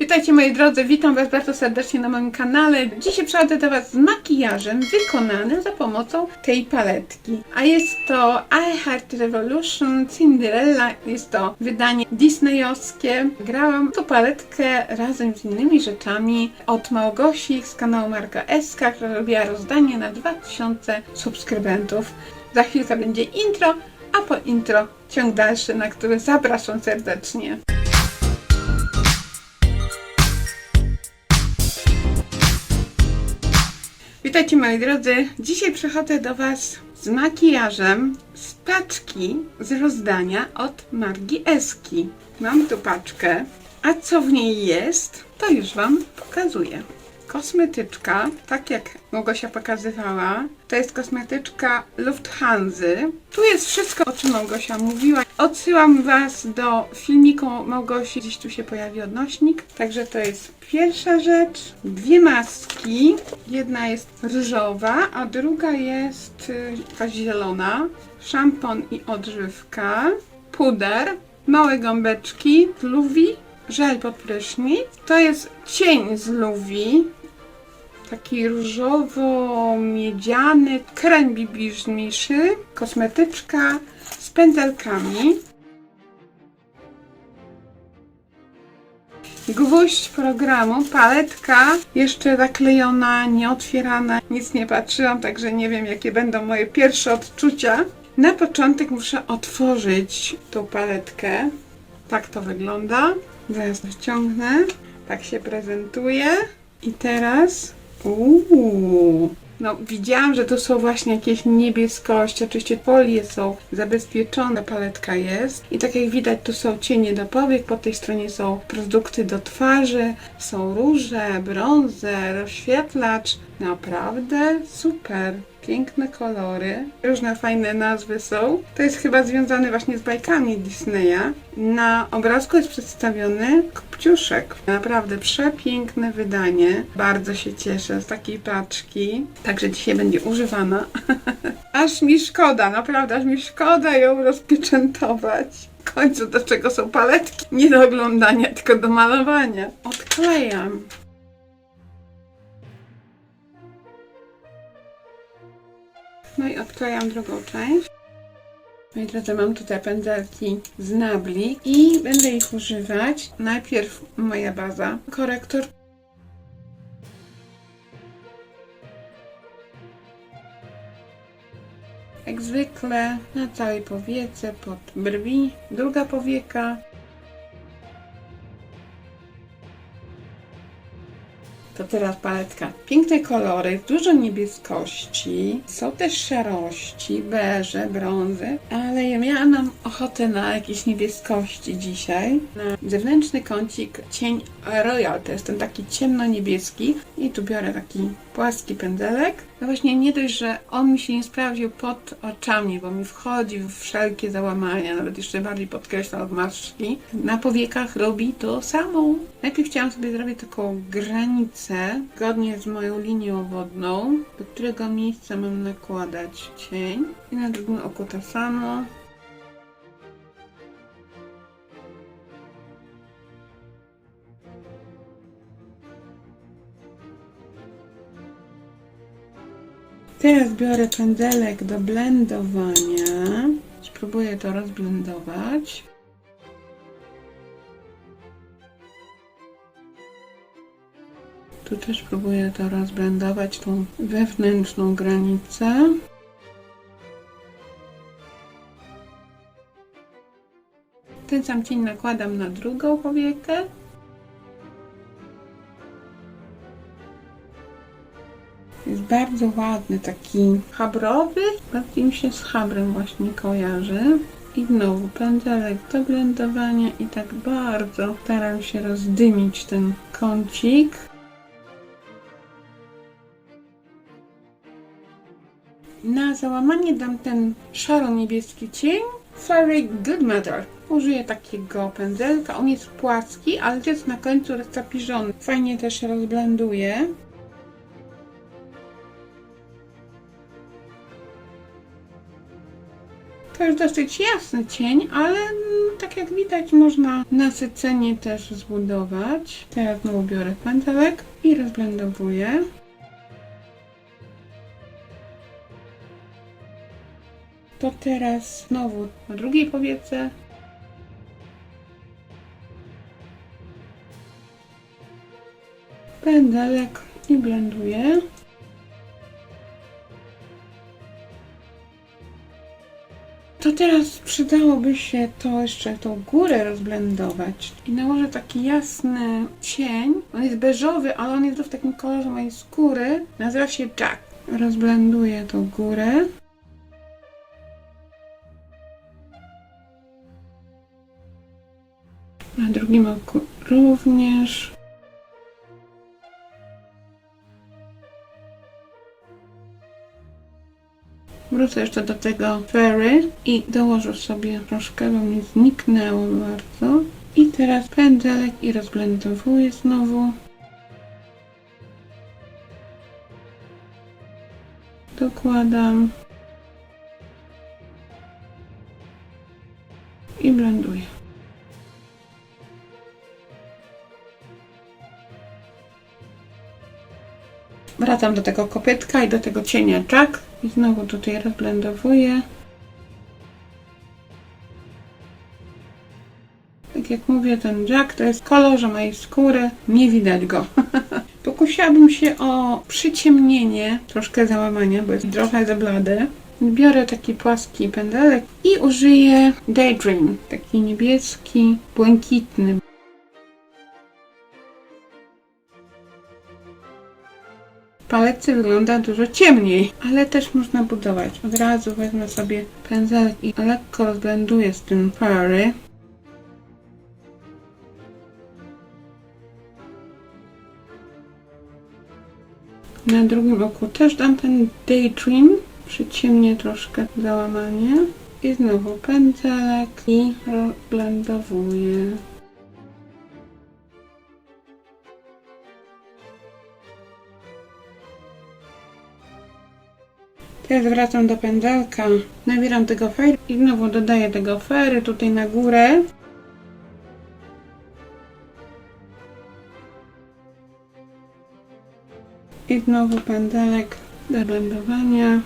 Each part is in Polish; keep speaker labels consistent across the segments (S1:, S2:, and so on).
S1: Witajcie moi drodzy, witam Was bardzo serdecznie na moim kanale. Dzisiaj przychodzę do Was z makijażem wykonanym za pomocą tej paletki. A jest to I Heart Revolution Cinderella, jest to wydanie disneyowskie. Grałam tą paletkę razem z innymi rzeczami od Małgosi z kanału Marka SK, która robiła rozdanie na 2000 subskrybentów. Za chwilkę będzie intro, a po intro ciąg dalszy, na który zapraszam serdecznie. Witajcie moi drodzy. Dzisiaj przychodzę do Was z makijażem z paczki z rozdania od Margi Eski. Mam tu paczkę, a co w niej jest, to już Wam pokazuję. Kosmetyczka, tak jak Małgosia pokazywała, to jest kosmetyczka Lufthansa. Tu jest wszystko, o czym Małgosia mówiła. Odsyłam Was do filmiku Małgosi, gdzieś tu się pojawi odnośnik. Także to jest pierwsza rzecz. Dwie maski. Jedna jest różowa, a druga jest y, jakaś zielona. Szampon i odżywka. Puder. Małe gąbeczki. Luwi. Żel pod prysznic. To jest cień z Luwi taki różowo-miedziany krem bibliżniejszy, kosmetyczka z pędzelkami. Gwóźdź programu, paletka jeszcze zaklejona, nieotwierana, nic nie patrzyłam, także nie wiem jakie będą moje pierwsze odczucia. Na początek muszę otworzyć tą paletkę. Tak to wygląda. Zaraz wyciągnę. Tak się prezentuje. I teraz Uuu. No, widziałam, że to są właśnie jakieś niebieskości. Oczywiście folie są zabezpieczone, paletka jest. I tak jak widać, tu są cienie do powiek, po tej stronie są produkty do twarzy, są róże, brązy, rozświetlacz. Naprawdę super. Piękne kolory, różne fajne nazwy są. To jest chyba związane właśnie z bajkami Disneya. Na obrazku jest przedstawiony kopciuszek. Naprawdę przepiękne wydanie. Bardzo się cieszę z takiej paczki. Także dzisiaj będzie używana. aż mi szkoda, naprawdę, aż mi szkoda ją rozpieczętować. W końcu do czego są paletki? Nie do oglądania, tylko do malowania. Odklejam. No i odklejam drugą część. Moi drodzy, mam tutaj pędzelki z Nabli i będę ich używać. Najpierw moja baza, korektor. Jak zwykle na całej powiece, pod brwi, druga powieka. To teraz paletka. Piękne kolory, dużo niebieskości, są też szarości, beże, brązy, ale ja miałam ochotę na jakieś niebieskości dzisiaj. Na zewnętrzny kącik cień Royal, to jest ten taki ciemno-niebieski i tu biorę taki płaski pędzelek. No właśnie nie dość, że on mi się nie sprawdził pod oczami, bo mi wchodzi w wszelkie załamania, nawet jeszcze bardziej podkreśla odmarszczki. Na powiekach robi to samo. Najpierw chciałam sobie zrobić taką granicę, zgodnie z moją linią wodną, do którego miejsca mam nakładać cień. I na drugim oku to samo. Teraz biorę pędzelek do blendowania. Spróbuję to rozblendować. Tu też próbuję to rozblendować, tą wewnętrzną granicę. Ten sam cień nakładam na drugą powiekę. Jest bardzo ładny, taki chabrowy. Bardziej mi się z chabrem właśnie kojarzy. I znowu pędzelek do blendowania i tak bardzo staram się rozdymić ten kącik. Na załamanie dam ten szaro-niebieski cień Fairy Good Matter. Użyję takiego pędzelka. On jest płaski, ale jest na końcu roztapiżony. Fajnie też rozblenduje. To już dosyć jasny cień, ale tak jak widać można nasycenie też zbudować. Teraz znowu biorę pędzelek i rozblendowuję. To teraz znowu na drugiej powiece. Pędzelek i blenduję. To teraz przydałoby się to jeszcze tą górę rozblendować. I nałożę taki jasny cień. On jest beżowy, ale on jest w takim kolorze mojej skóry. Nazywa się Jack. Rozblenduję tą górę. Na drugim oku również. Wrócę jeszcze do tego fairy i dołożę sobie troszkę, bo mi zniknęło bardzo. I teraz pędzelek i rozblendowuję znowu. Dokładam. I blenduję. Wracam do tego kopytka i do tego cienia Jack i znowu tutaj rozblendowuję. Tak jak mówię, ten Jack to jest kolorze mojej skóry, nie widać go. Pokusiłabym się o przyciemnienie, troszkę załamania, bo jest trochę za blady. Biorę taki płaski pędzelek i użyję Daydream, taki niebieski, błękitny. Paletce wygląda dużo ciemniej, ale też można budować. Od razu wezmę sobie pędzelek i lekko rozblenduję z tym fairy. Na drugim oku też dam ten Daydream. Przyciemnię troszkę załamanie. I znowu pędzelek i rozblendowuję. Teraz wracam do pędzelka, nabieram tego fery i znowu dodaję tego fery tutaj na górę. I znowu pędzelek do blendowania.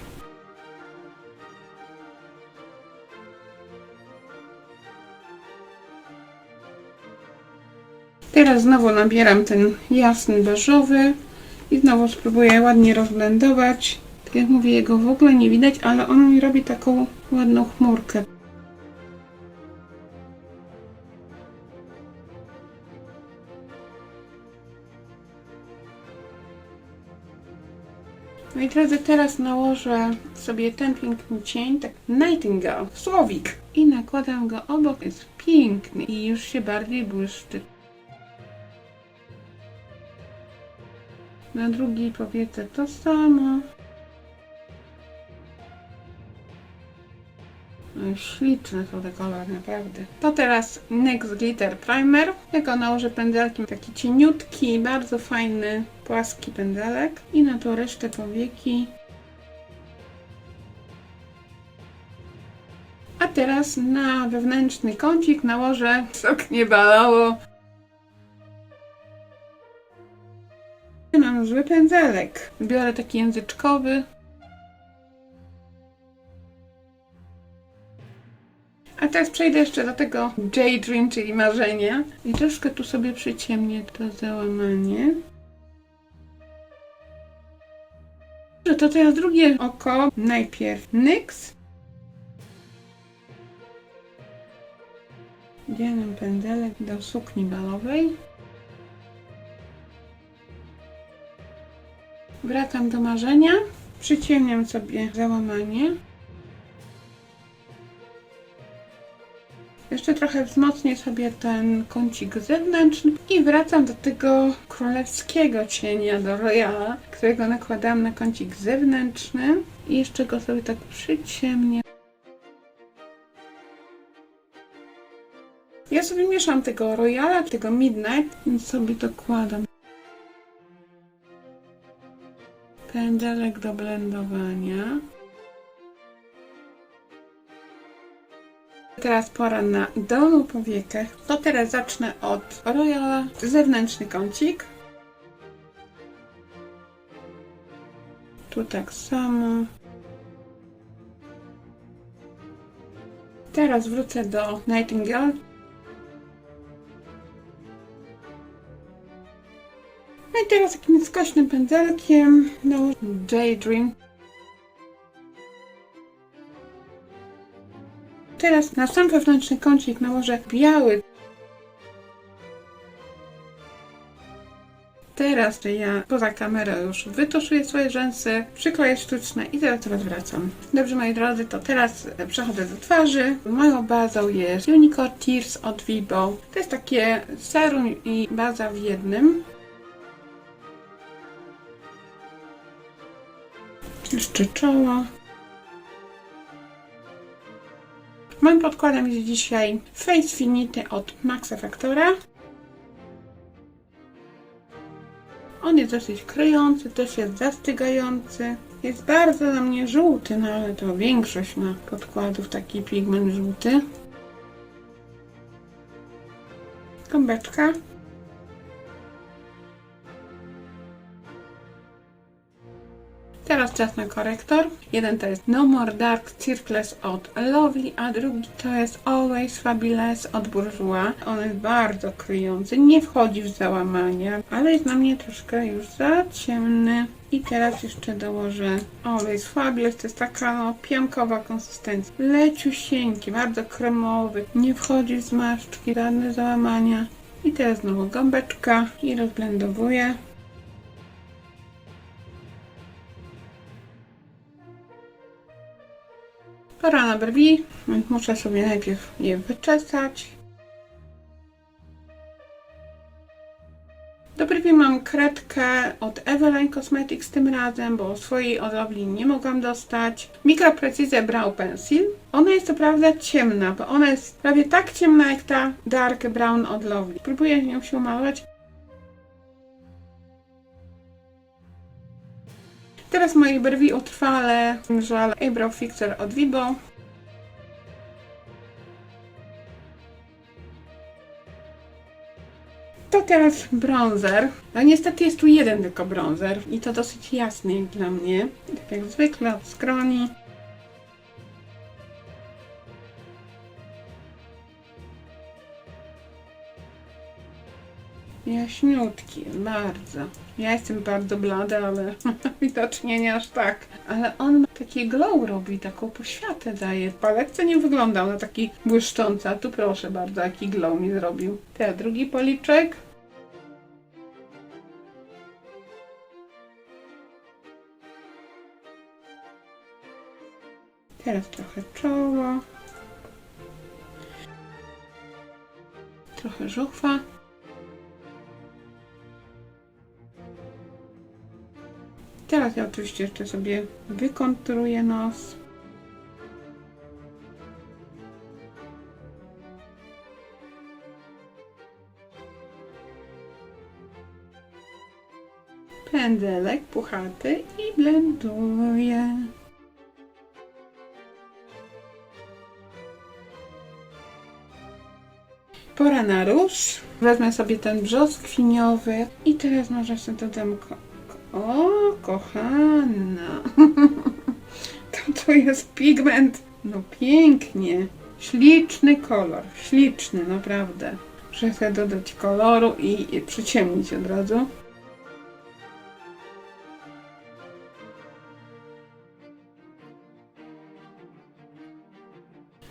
S1: Teraz znowu nabieram ten jasny beżowy i znowu spróbuję ładnie rozblendować. Jak mówię, jego w ogóle nie widać, ale on mi robi taką ładną chmurkę. No i drodzy, teraz nałożę sobie ten piękny cień, tak Nightingale, słowik. I nakładam go obok, jest piękny i już się bardziej błyszczy. Na drugiej powiece to samo. Śliczne są te kolory, naprawdę. To teraz NYX Glitter Primer. Go nałożę pędzelkiem, taki cieniutki, bardzo fajny, płaski pędzelek. I na tą resztę powieki. A teraz na wewnętrzny kącik nałożę sok nie balało. Mam zły pędzelek. Biorę taki języczkowy. Teraz przejdę jeszcze do tego Daydream, czyli marzenia. I troszkę tu sobie przyciemnię to załamanie. Dobrze, to teraz drugie oko. Najpierw NYX. Dzielny pędzelek do sukni balowej. Wracam do marzenia. Przyciemniam sobie załamanie. Jeszcze trochę wzmocnię sobie ten kącik zewnętrzny i wracam do tego królewskiego cienia, do Royala, którego nakładam na kącik zewnętrzny i jeszcze go sobie tak przyciemnię. Ja sobie mieszam tego Royala, tego Midnight, więc sobie dokładam. Pędzelek do blendowania. Teraz pora na dolną powiekę. To teraz zacznę od Royala. Zewnętrzny kącik. Tu tak samo. Teraz wrócę do Nightingale. No i teraz takim skośnym pędzelkiem do Daydream. Teraz na sam wewnętrzny kącik nałożę biały. Teraz ja poza kamerą już wytuszuję swoje rzęsy, przykleję sztuczne i teraz teraz wracam. Dobrze moi drodzy, to teraz przechodzę do twarzy. Moją bazą jest Unicorn Tears od Vibo. To jest takie serum i baza w jednym. Jeszcze czoło. Moim podkładem jest dzisiaj Face Finity od Maxa Factora. On jest dosyć kryjący, też jest zastygający. Jest bardzo na mnie żółty, no ale to większość ma podkładów taki pigment żółty. Gąbeczka. Teraz czas na korektor. Jeden to jest No More Dark Circles od Lovely, a drugi to jest Always Fabulous od Bourjois. On jest bardzo kryjący, nie wchodzi w załamania, ale jest na mnie troszkę już za ciemny. I teraz jeszcze dołożę Always Fabulous, to jest taka no, piankowa konsystencja. Leciusieńki, bardzo kremowy, nie wchodzi w zmarszczki, żadne załamania. I teraz znowu gąbeczka i rozblendowuję. Pora na brwi, więc muszę sobie najpierw je wyczesać. Do brwi mam kredkę od Eveline Cosmetics tym razem, bo swojej od Lovely nie mogłam dostać. Mikroprecyzja Brow Pencil. Ona jest co prawda ciemna, bo ona jest prawie tak ciemna jak ta Dark Brown od Lovely. Próbuję nią się umalować. Teraz moje brwi utrwale żal Eyebrow Fixer od Vibo. To teraz bronzer. No niestety jest tu jeden tylko bronzer i to dosyć jasny dla mnie. Tak jak zwykle od skroni. Jaśniutki, bardzo. Ja jestem bardzo blada, ale widocznie nie aż tak. Ale on taki glow robi, taką poświatę daje. Paletce nie wyglądał na taki błyszczący, a tu proszę bardzo, jaki glow mi zrobił. Teraz drugi policzek. Teraz trochę czoło. Trochę żuchwa. Teraz ja oczywiście jeszcze sobie wykonturuję nos. Pędzelek puchaty i blenduję. Pora na róż. Wezmę sobie ten brzoskwiniowy i teraz może sobie dodam o, kochana. To to jest pigment. No pięknie. Śliczny kolor. Śliczny, naprawdę. Muszę dodać koloru i, i przyciemnić od razu.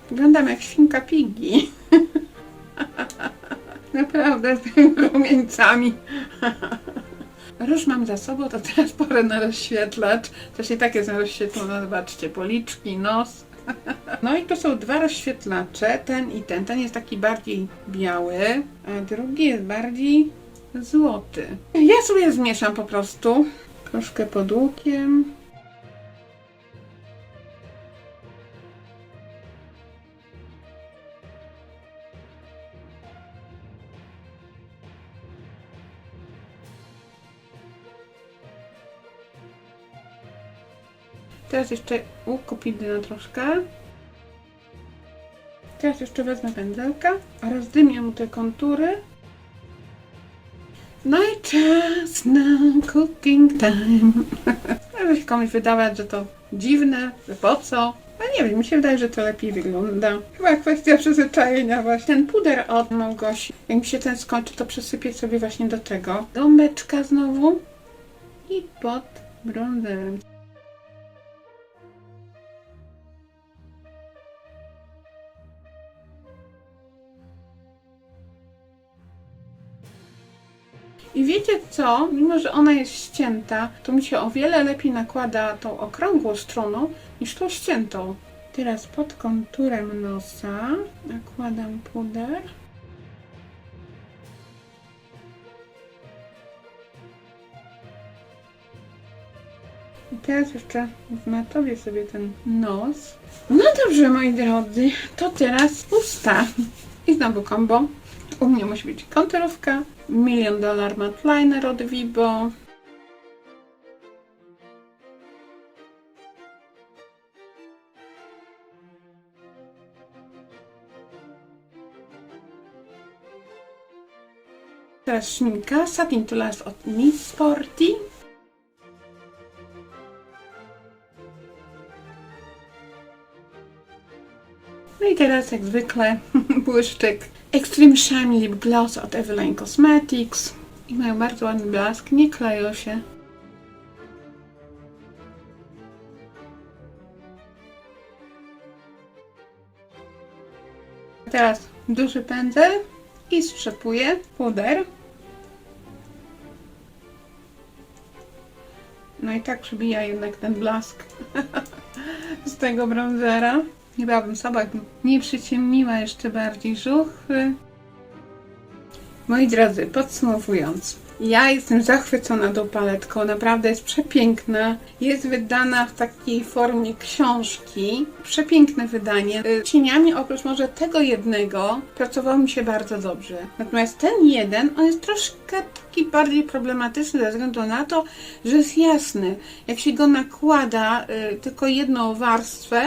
S1: Wyglądam jak świnka Piggy. Naprawdę z tymi rumieńcami. Róż mam za sobą, to teraz porę na rozświetlacz. Też i tak jest rozświetlone, zobaczcie, policzki, nos. No i tu są dwa rozświetlacze, ten i ten. Ten jest taki bardziej biały, a drugi jest bardziej złoty. Ja sobie zmieszam po prostu. Troszkę pod łukiem. Teraz jeszcze łuk kupidy na troszkę. Teraz jeszcze wezmę pędzelka, rozdymię mu te kontury. No i czas na cooking time. Może się komuś wydawać, że to dziwne, że po co. A nie wiem, mi się wydaje, że to lepiej wygląda. Chyba kwestia przyzwyczajenia właśnie. Ten puder od Małgosi, jak mi się ten skończy, to przesypię sobie właśnie do tego. Gąbeczka znowu i pod bronzerem. I wiecie co? Mimo, że ona jest ścięta, to mi się o wiele lepiej nakłada tą okrągłą stroną niż tą ściętą. Teraz pod konturem nosa nakładam puder. I teraz jeszcze wmatowię sobie ten nos. No dobrze, moi drodzy, to teraz usta. I znowu kombo. U mnie musi być konturówka, Million Dollar Matte Liner od Vibo. Teraz szminka Satin to Last od Miss Sporty. No i teraz jak zwykle błyszczyk Extreme Shine Lip Gloss od Eveline Cosmetics. I mają bardzo ładny blask, nie kleją się. Teraz duży pędzel i strzepuję puder. No i tak przybija jednak ten blask z tego bronzera. Nie byłabym sobą, jakbym nie przyciemniła jeszcze bardziej żuchy. Moi drodzy, podsumowując, ja jestem zachwycona tą paletką, naprawdę jest przepiękna. Jest wydana w takiej formie książki. Przepiękne wydanie. Y, Cieniami oprócz może tego jednego pracowało mi się bardzo dobrze. Natomiast ten jeden, on jest troszkę taki bardziej problematyczny ze względu na to, że jest jasny. Jak się go nakłada y, tylko jedną warstwę,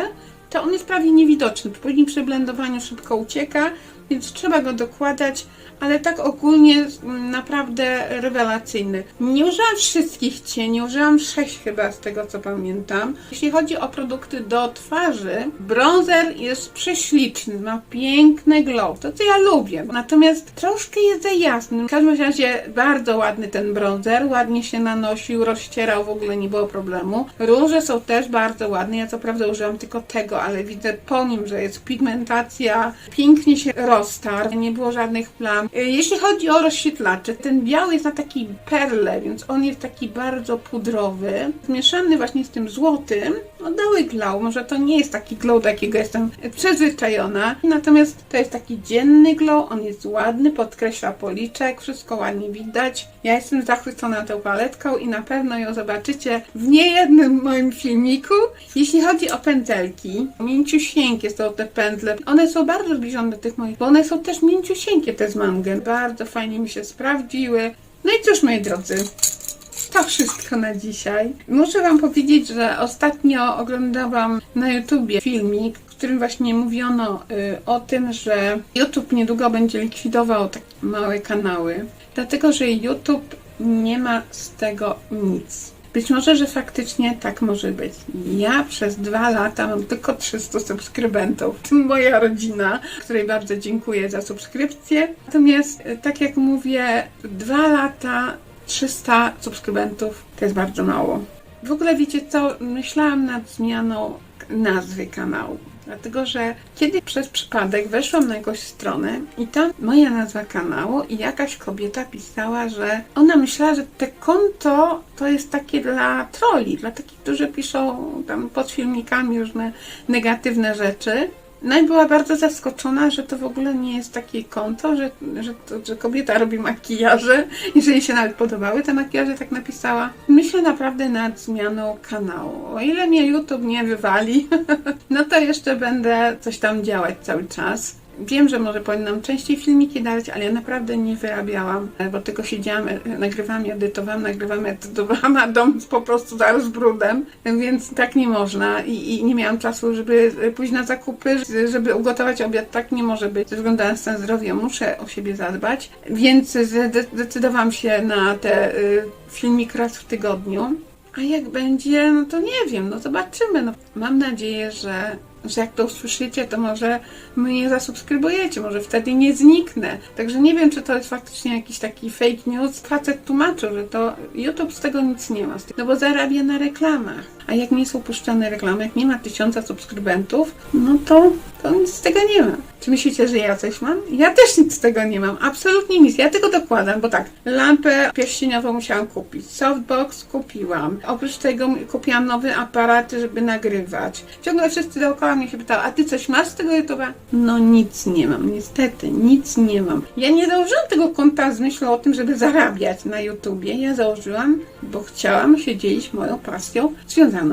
S1: to on jest prawie niewidoczny. Później przy blendowaniu szybko ucieka, więc trzeba go dokładać, ale tak ogólnie mm, naprawdę rewelacyjny. Nie użyłam wszystkich cieni, użyłam sześć chyba z tego co pamiętam. Jeśli chodzi o produkty do twarzy, bronzer jest prześliczny, ma piękny glow, to co ja lubię. Natomiast troszkę jest za jasny. W każdym razie bardzo ładny ten bronzer, ładnie się nanosił, rozcierał, w ogóle nie było problemu. Róże są też bardzo ładne, ja co prawda użyłam tylko tego, ale widzę po nim, że jest pigmentacja, pięknie się roztarł, nie było żadnych plam. Y, Jeśli chodzi o rozświetlacze, ten biały jest na taki perle, więc on jest taki bardzo pudrowy, zmieszany właśnie z tym złotym, no dały glow, może to nie jest taki glow, do jakiego jestem przyzwyczajona, natomiast to jest taki dzienny glow, on jest ładny, podkreśla policzek, wszystko ładnie widać. Ja jestem zachwycona tą paletką i na pewno ją zobaczycie w niejednym moim filmiku. Jeśli chodzi o pędzelki, mięciusieńkie są te pędzle, one są bardzo zbliżone do tych moich, bo one są też mięciusieńkie te z Mangen, bardzo fajnie mi się sprawdziły. No i cóż moi drodzy, to wszystko na dzisiaj. Muszę Wam powiedzieć, że ostatnio oglądałam na YouTubie filmik, w którym właśnie mówiono y, o tym, że YouTube niedługo będzie likwidował takie małe kanały, dlatego że YouTube nie ma z tego nic. Być może, że faktycznie tak może być. Ja przez dwa lata mam tylko 300 subskrybentów, w tym moja rodzina, której bardzo dziękuję za subskrypcję. Natomiast, y, tak jak mówię, dwa lata 300 subskrybentów to jest bardzo mało. W ogóle wiecie co? Myślałam nad zmianą nazwy kanału. Dlatego, że kiedy przez przypadek weszłam na jakąś stronę i tam moja nazwa kanału i jakaś kobieta pisała, że ona myślała, że te konto to jest takie dla troli, dla takich, którzy piszą tam pod filmikami różne negatywne rzeczy. No i była bardzo zaskoczona, że to w ogóle nie jest takie konto, że, że, to, że kobieta robi makijaże i że jej się nawet podobały te makijaże, tak napisała. Myślę naprawdę nad zmianą kanału. O ile mnie YouTube nie wywali, no to jeszcze będę coś tam działać cały czas. Wiem, że może powinnam częściej filmiki dawać, ale ja naprawdę nie wyrabiałam, e, bo tylko siedziałam, e, nagrywałam, edytowałam, nagrywałam, edytowałam, a dom po prostu zaraz brudem, więc tak nie można i, i nie miałam czasu, żeby e, pójść na zakupy, żeby ugotować obiad, tak nie może być. Ze względu na stan zdrowia muszę o siebie zadbać, więc zde- zdecydowałam się na te y, filmik raz w tygodniu. A jak będzie, no to nie wiem, no zobaczymy. No, mam nadzieję, że, że jak to usłyszycie, to może mnie zasubskrybujecie, może wtedy nie zniknę. Także nie wiem, czy to jest faktycznie jakiś taki fake news. Facet tłumaczył, że to YouTube z tego nic nie ma, no bo zarabia na reklamach. A jak nie są puszczane reklamy, jak nie ma tysiąca subskrybentów, no to, to nic z tego nie ma. Czy myślicie, że ja coś mam? Ja też nic z tego nie mam, absolutnie nic. Ja tylko dokładam, bo tak, lampę pierścieniową musiałam kupić, softbox kupiłam. Oprócz tego kupiłam nowy aparat, żeby nagrywać. Ciągle wszyscy dookoła mnie się pytają, a ty coś masz z tego YouTube'a? No nic nie mam, niestety, nic nie mam. Ja nie założyłam tego konta z myślą o tym, żeby zarabiać na YouTubie. Ja założyłam, bo chciałam się dzielić moją pasją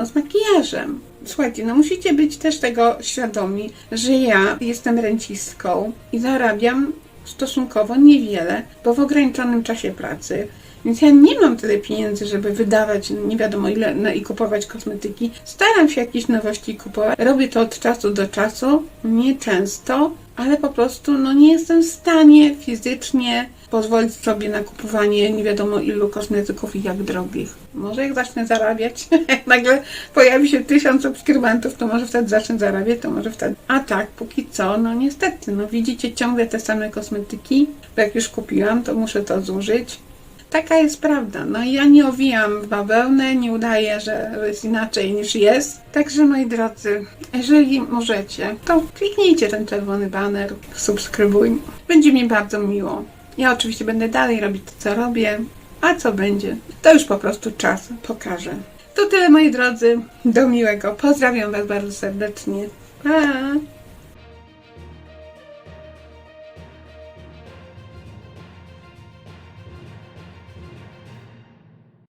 S1: z makijażem. Słuchajcie, no musicie być też tego świadomi, że ja jestem rencistką i zarabiam stosunkowo niewiele, bo w ograniczonym czasie pracy. Więc ja nie mam tyle pieniędzy, żeby wydawać nie wiadomo ile no i kupować kosmetyki. Staram się jakieś nowości kupować. Robię to od czasu do czasu, nie często, ale po prostu no nie jestem w stanie fizycznie pozwolić sobie na kupowanie nie wiadomo ilu kosmetyków i jak drogich. Może jak zacznę zarabiać, jak nagle pojawi się tysiąc subskrybentów, to może wtedy zacznę zarabiać, to może wtedy. A tak, póki co, no niestety, no widzicie ciągle te same kosmetyki, bo jak już kupiłam, to muszę to zużyć. Taka jest prawda. No ja nie owijam w bawełnę, nie udaję, że jest inaczej niż jest. Także moi drodzy, jeżeli możecie, to kliknijcie ten czerwony baner, subskrybuj. Będzie mi bardzo miło. Ja oczywiście będę dalej robić to, co robię, a co będzie, to już po prostu czas pokaże. To tyle moi drodzy, do miłego. Pozdrawiam Was bardzo serdecznie. Pa!